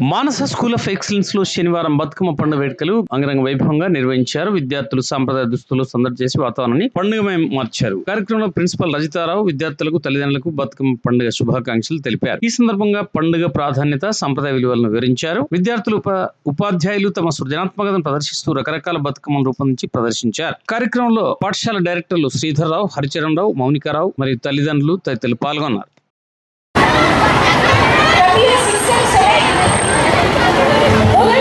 Manasa school of ఎక్సలెన్స్లో శనివారం బతుకమ్మ పండుగ వేడుకలు అంగరంగ వైభవంగా నిర్వహించారు. విద్యార్థులు సాంప్రదాయ దుస్తులు సందడి చేసి వాతావరణాన్ని పండుగమయం మార్చారు. కార్యక్రమంలో ప్రిన్సిపల్ రజితారావు విద్యార్థులకు తల్లిదండ్రులకు బతుకమ్మ పండుగ శుభాకాంక్షలు తెలిపారు. ఈ సందర్భంగా పండుగ ప్రాధాన్యత సంప్రదాయ విలువలను వివరించారు. విద్యార్థులు ఉప- ఉపాధ్యాయులు తమ సృజనాత్మకతను ప్రదర్శిస్తూ రకరకాల బతుకమ్మను రూపొందించి ప్రదర్శించారు. కార్యక్రమంలో పాఠశాల డైరెక్టర్లు శ్రీధర్రావు హరిచరణ్ రావు మౌనికారావు మరియు తల్లిదండ్రులు తదితరులు పాల్గొన్నారు. 오늘